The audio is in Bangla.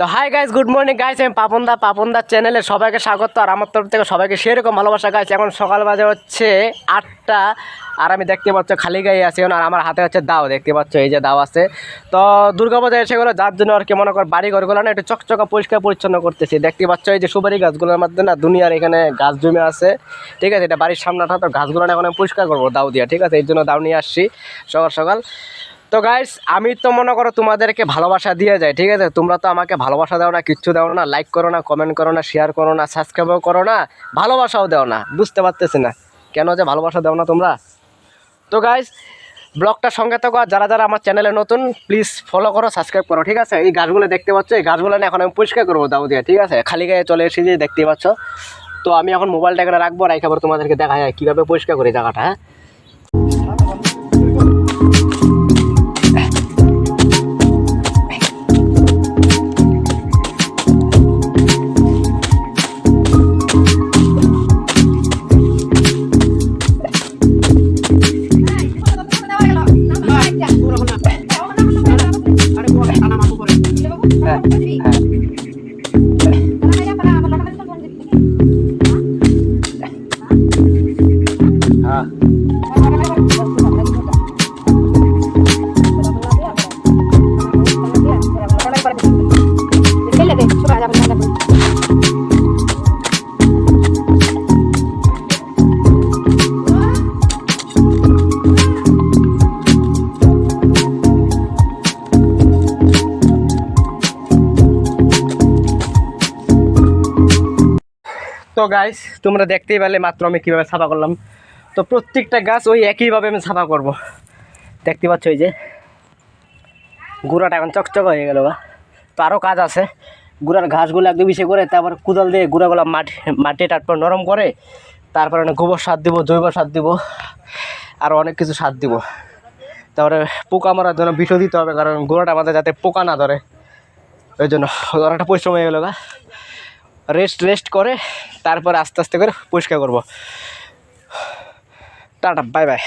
তো hi guys good morning guys আমি পাপন দা, পাপন দার চ্যানেলে সবাইকে স্বাগত। আর আমার তরফ থেকে সবাইকে সেরকম ভালোবাসা গাইস এখন সকাল বাজে হচ্ছে আটটা, আর আমি দেখতে পাচ্ছ খালি গায়ে আছি আর আমার হাতে হচ্ছে দাও, দেখতে পাচ্ছ? এই যে দাও আছে। তো দুর্গাপূজা এসে গেলো, যার জন্য আর কি মনে কর বাড়ি ঘরগুলো না একটু চকচকা পরিষ্কার পরিচ্ছন্ন করতেছি। দেখতে পাচ্ছ এই যে সুপারি গাছগুলোর মধ্যে না দুনিয়ার এখানে গাছ জমে আছে। ঠিক আছে, এটা বাড়ির সামনেটা তো গাছগুলো না এখন পরিষ্কার করব দাও দিয়া, ঠিক আছে? এই জন্য দাও নিয়ে আসছি সকাল সকাল। তো গাইস আমি তো মনে করো তোমাদেরকে ভালোবাসা দিয়ে যাই, ঠিক আছে? তোমরা তো আমাকে ভালোবাসা দাও না, কিচ্ছু দাও না লাইক করো না কমেন্ট করো না শেয়ার করো না সাবস্ক্রাইবও করো না, ভালোবাসাও দাও না, বুঝতে পারতেছি না। কেন যে ভালোবাসা দাও না তোমরা? তো গাইস ব্লগটা সঙ্গে থাকো, আর যারা যারা আমার চ্যানেলে নতুন প্লিজ ফলো করো সাবস্ক্রাইব করো, ঠিক আছে? এই গাছগুলো দেখতে পাচ্ছ, এই গাছগুলো না এখন আমি পরিষ্কার করব দাও দিয়ে, ঠিক আছে? খালি গায়ে চলে এসেছি দেখতে পাচ্ছ। তো আমি এখন মোবাইলটা এখানে রাখব রাখে আবার তোমাদেরকে দেখা যায় কীভাবে পরিষ্কার করি জায়গাটা হ্যাঁ? হ্যাঁ তো গাইস তোমরা দেখতেই পেলে মাত্র আমি কীভাবে সাফা করলাম। তো প্রত্যেকটা গাছ ওই একইভাবে আমি সাফা করব। দেখতে পাচ্ছ ওই যে, গুঁড়াটা এখন চকচক হয়ে গেল বা তো আরও কাজ আছে। গুঁড়ার ঘাসগুলো একদম ইসে করে তারপর কোদাল দিয়ে গুঁড়াগুলো মাটি মাটি তারপর নরম করে, তারপরে অনেক গোবর সার দিব, জৈব সার দিব, আর অনেক কিছু সার দিব। তারপরে পোকা মারার জন্য বিষও দিতে হবে, কারণ গুঁড়াটা আমাদের যাতে পোকা না ধরে। ওই জন্য অনেকটা পরিশ্রম হয়ে গেল গা। রেস্ট রেস্ট করে তারপরে আস্তে আস্তে করে পরিষ্কার করব। Tata bye bye